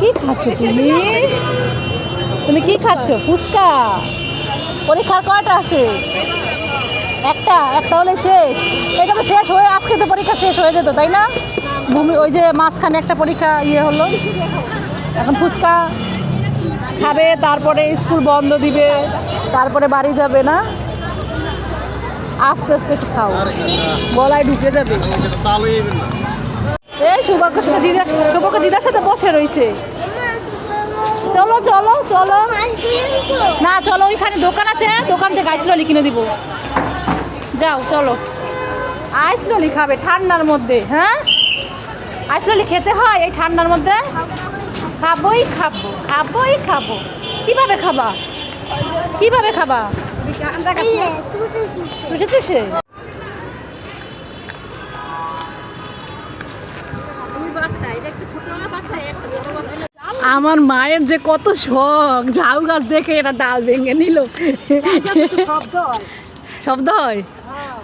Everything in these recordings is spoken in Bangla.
কি খাচ্ছ তুমি? তুমি কি খাচ্ছ? ফুচকা? পরীক্ষার কয়টা আছে? একটা একটা হলে শেষ। এটা তো শেষ হয়ে, আজকে তো পরীক্ষা শেষ হয়ে যেত, তাই না? ভূমি, ওই যে মাঝখানে একটা পরীক্ষা ইয়ে হলো। এখন ফুচকা খাবে, তারপরে স্কুল বন্ধ দিবে, তারপরে বাড়ি যাবে না। আস্তে আস্তে খাও। গলায় ঢুকে যাবে। এই সাথে দিদা সৌভাগ্য দিদার সাথে বসে রয়েছে। চলো চলো চলো। না চলো ওইখানে দোকান আছে দোকান থেকে কিনে দিব। যাও চলো। আইসললি খাবে ঠান্ডার মধ্যে হ্যাঁ? আইসললি খেতে হয় এই ঠান্ডার মধ্যে? খাবোই খাব খাবোই খাব। কীভাবে খাবা? কীভাবে খাবা? চুষে চুষে। আমার মায়ের যে কত শখ ঝাউ গাছ দেখে এটা ডাল ভেঙে নিল। শব্দ হয়?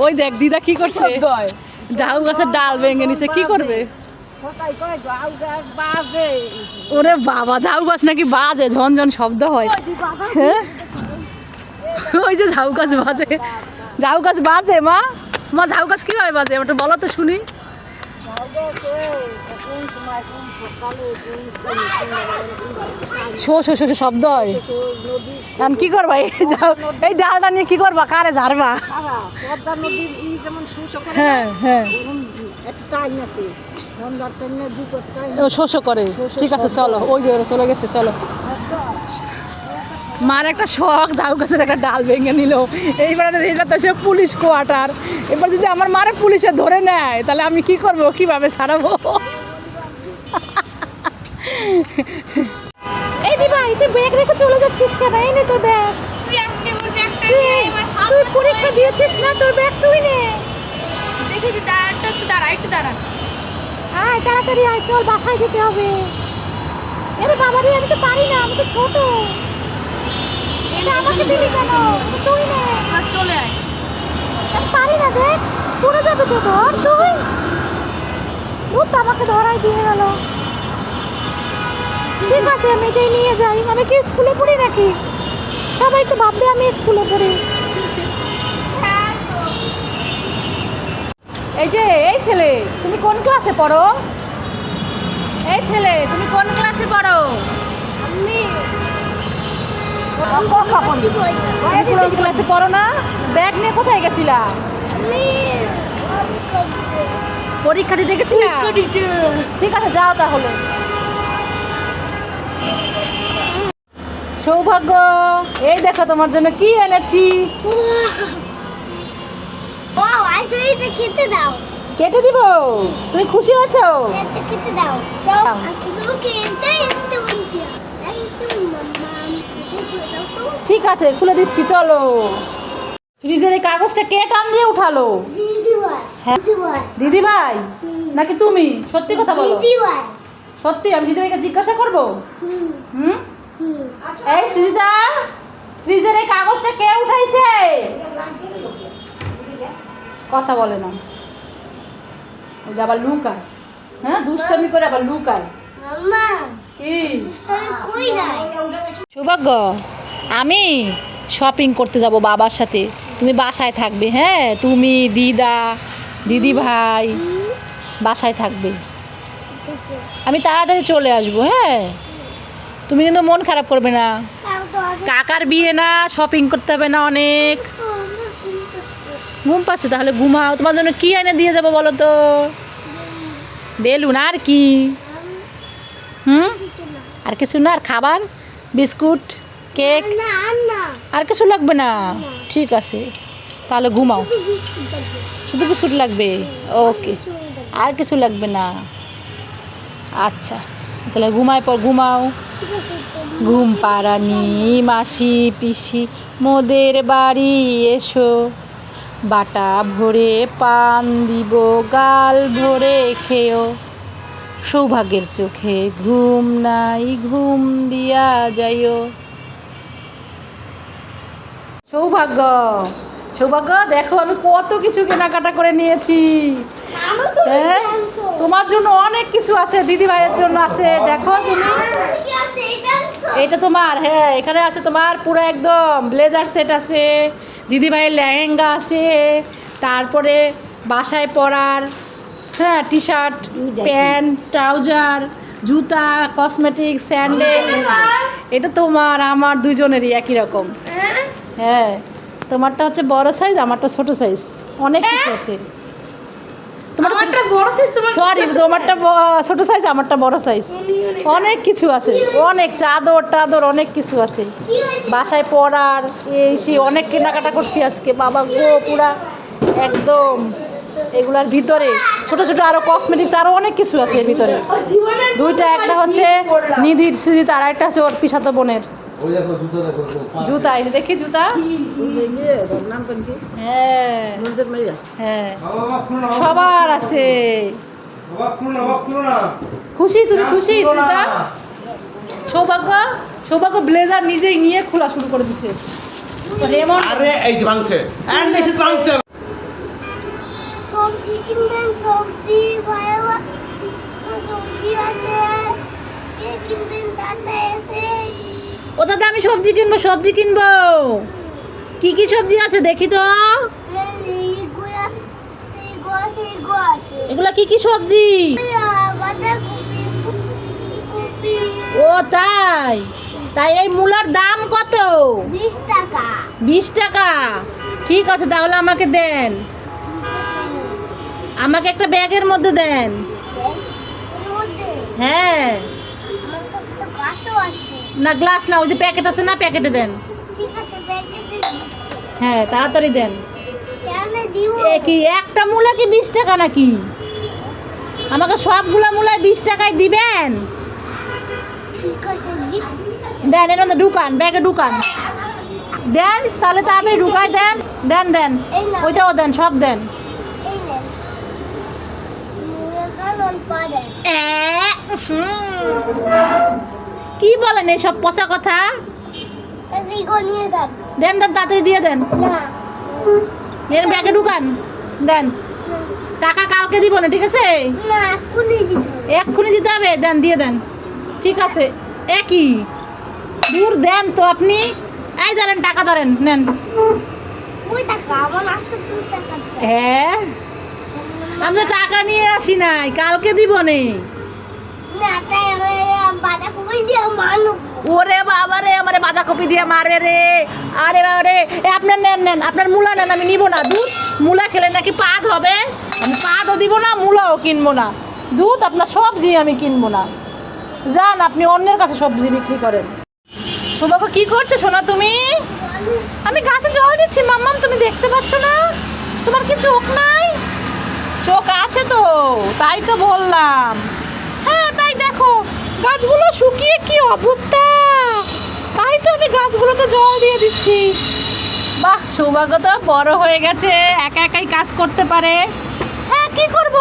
ওই দেখ দিদা কি করছে? ঝাউ গাছের ডাল ভেঙে নিছে কি করবে? ওরে বাবা ঝাউ গাছ নাকি বাজে ঝনঝন শব্দ হয়। হ্যাঁ? ওই যে ঝাউ গাছ বাজে। ঝাউ গাছ বাজে মা? মা ঝাউ গাছ কীভাবে বাজে? ওটা বলো তো শুনি। শব্দ কি করবা? এই যাও। এই ডালটা নিয়ে কি করবা? কারে ঝাড়বা? হ্যাঁ হ্যাঁ। শোষ করে। ঠিক আছে, চলো। ওই যে চলে গেছে, চলো। মার একটা শখ ঝাউ গাছের একটা ডাল ভেঙে নিল। এইবার এটা তো হচ্ছে পুলিশ কোয়ার্টার। এবার যদি আমার মারে পুলিশে ধরে নেয় তাহলে আমি কি করব কীভাবে ছাড়াবো? এই দিবা তুই ব্যাগ রেখে চলে যাচ্ছিস কেন? এই নে তোর ব্যাগ তুই পরীক্ষা দিয়েছিস। না? তোর ব্যাগ তুই নে। দেখেছি দাঁড়া একটু দাঁড়া একটু দাঁড়া। আয় তাড়াতাড়ি আয় চল বাসায় যেতে হবে। আরে বাবা রে আমি তো পারি না আমি তো ছোট। আমাকে দিবি কেন? তুই নে। আর চলে আয়। আমি পারি না দেখ পড়ে যাবে তো ধর তুই। ভূত আমাকে ধরাই দিয়ে গেল। ঠিক আছে আমি এটাই নিয়ে যাই। আমি কি স্কুলে পড়ি নাকি? সবাই তো ভাববে আমি স্কুলে পড়ি। এই যে এই ছেলে তুমি কোন ক্লাসে পড়ো? এই ছেলে তুমি কোন ক্লাসে পড়ো? ক্লাসে পড়ো না ব্যাগ নিয়ে কোথায় গেছিলা পরীক্ষা দিতে গেছিলা ঠিক আছে যাও তাহলে সৌভাগ্য এই দেখো তোমার জন্য কি এনেছি খেতে কেটে দিব তুমি খুশি হয়েছো খেতে দাও দাও। তোমাকে এটাই একটা বলছি তাই তো মাম্মা খেতে দাও তো ঠিক আছে খুলে দিচ্ছি চলো। ফ্রিজের এই কাগজটা কে টান দিয়ে উঠালো? দিদি ভাই হ্যাঁ দিদি ভাই নাকি তুমি? সত্যি কথা বলো। সত্যি আমি দিদি ভাইকে জিজ্ঞাসা করব? হুম। এই সুজিতা ফ্রিজের এই কাগজটা কে উঠাইছে? কথা বলে না। ওই যে আবার লুকায়। হ্যাঁ দুষ্টামি করে আবার লুকায়। কি? তুমি কই নাই? সৌভাগ্য? আমি শপিং করতে যাব বাবার সাথে। তুমি বাসায় থাকবে হ্যাঁ? তুমি, দিদা, দিদি ভাই বাসায় থাকবে। আমি তাড়াতাড়ি চলে আসব হ্যাঁ? তুমি কিন্তু মন খারাপ করবে না। কাকার বিয়ে না শপিং করতে হবে না অনেক। ঘুম পাচ্ছে, তাহলে ঘুমাও। তোমার জন্য কি এনে দিয়ে যাব বলো তো? বেলুন, আর কি? হুম? আর কিছু না, আর খাবার? বিস্কুট? কেক? না আর কিছু লাগবে না? ঠিক আছে। তাহলে ঘুমাও। শুধু বিস্কুট লাগবে। ওকে। আর কিছু লাগবে না? আচ্ছা। তাহলে ঘুমায় পর ঘুমাও। ঘুম পাড়ানি মাসি পিসি মোদের বাড়ি এসো। বাটা ভরে পান দিব গাল ভরে খেও। সৌভাগ্যের চোখে ঘুম নাই ঘুম দিয়া যাইও। সৌভাগ্য। সৌভাগ্য দেখো আমি কত কিছু কেনাকাটা করে নিয়েছি। হ্যাঁ? তোমার জন্য অনেক কিছু আছে দিদি ভাইয়ের জন্য আছে দেখো। তুমি এটা তোমার হ্যাঁ এখানে আছে তোমার পুরো একদম ব্লেজার সেট আছে দিদি ভাইয়ের লেহেঙ্গা আছে তারপরে বাসায় পরার হ্যাঁ টি শার্ট প্যান্ট ট্রাউজার জুতা কসমেটিক স্যান্ডেল। এটা তোমার আমার দুজনেরই একই রকম। হ্যাঁ? হ্যাঁ তোমারটা হচ্ছে বড় সাইজ আমারটা ছোট সাইজ অনেক কিছু আছে। সরি তোমারটা ছোট সাইজ আমারটা বড় সাইজ অনেক কিছু আছে। অনেক চাদর টাদর অনেক কিছু আছে। বাসায় পরার এই সেই অনেক কেনাকাটা করছি আজকে। বাবা গো পুরা একদম এগুলার ভিতরে। ছোট ছোট আরও কসমেটিক্স আরও অনেক কিছু আছে এর ভিতরে। দুইটা একটা হচ্ছে নিধির সুজিত আর একটা হচ্ছে ওর পিসাতো বোনের। ওই দেখো জুতো দেখো জুতা এই দেখি জুতা। হ্যাঁ। হ্যাঁ। সবার আছে। খুশি তুমি খুশি সৌভাগ্য সৌভাগ্য ব্লেজার নিজেই নিয়ে খোলা শুরু করে দিছে। রেমন আরে এই ভাঙছে। এন্ড দিস ইজ ভাঙছে। সবজি কিনবেন সবজি ভালো সবজি আছে। কে কিনবেন তাতে এসে ও দাদা আমি সবজি কিনবো সবজি কিনবো। কি কি সবজি আছে দেখি তো। এগুলা কি কি সবজি? ও তাই। তাই এই মূলার দাম কত? বিশ টাকা। বিশ টাকা ঠিক আছে তাহলে আমাকে দেন। আমাকে একটা ব্যাগের মধ্যে দেন। হ্যাঁ। না গ্লাস না ওই যে প্যাকেট আছে না প্যাকেটে দেন। হ্যাঁ তাড়াতাড়ি দেন। কি একটা মূলা কি বিশ টাকা নাকি? আমাকে সবগুলা মূলায় বিশ টাকায় দিবেন? দেন এর ঢুকান ব্যাগে ঢুকান দেন তাহলে তাড়াতাড়ি ঢুকাই দেন। দেন দেন ওইটাও দেন সব দেন। এ। কি বলেন এসব পচা কথা? দেন দেন তাড়াতাড়ি দিয়ে দেন। এর ব্যাগে ঢুকান। দেন। টাকা কালকে দিব না ঠিক আছে? এক্ষুনি দিতে হবে। দেন দিয়ে দেন। ঠিক আছে একই। দূর দেন তো আপনি। এই ধরেন টাকা ধরেন নেন। হ্যাঁ? আমি তো টাকা নিয়ে আসি নাই কালকে দিব নে। ওরে বাবা রে, আমারে বাঁধাকপি দিয়ে মারে রে। আরে বাবা রে আপনার নেন নেন, আপনার মূলা নেন, আমি নিব না। দুধ, মূলা খেলে নাকি পাদ হবে? আমি পাদও দিব না, মূলাও কিনবো না। দুধ, আপনার সবজি আমি কিনবো না। যান, আপনি অন্যের কাছে সবজি বিক্রি করেন। সৌভাগ্য কি করছ সোনা তুমি? আমি গাছে জল দিচ্ছি, মাম্মাম, তুমি দেখতে পাচ্ছ না? তোমার কি চোখ নাই? চোখ আছে তো, তাই তো বললাম। দেখো, গাছগুলো শুকিয়ে কি অবস্থা? তাই তো আমি গাছগুলোতে জল দিয়ে দিচ্ছি। বাহ সৌভাগ্য তো বড় হয়ে গেছে, একা একাই কাজ করতে পারে। হ্যাঁ কি করব?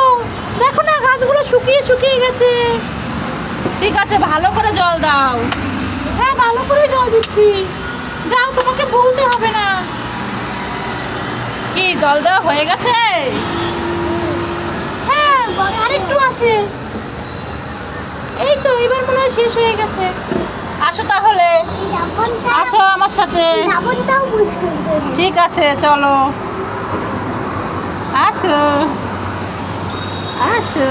দেখো না, গাছগুলো শুকিয়ে শুকিয়ে গেছে। ঠিক আছে, ভালো করে জল দাও। হ্যাঁ ভালো করে জল দিচ্ছি। যাও, তোমাকে বলতে হবে না। কি, জল দেওয়া হয়ে গেছে হ্যাঁ আরেকটু আছে এই তো হয় শেষ হয়ে গেছে। আসো তাহলে। আসো আমার সাথে। ঠিক আছে চলো। আসো। আসো।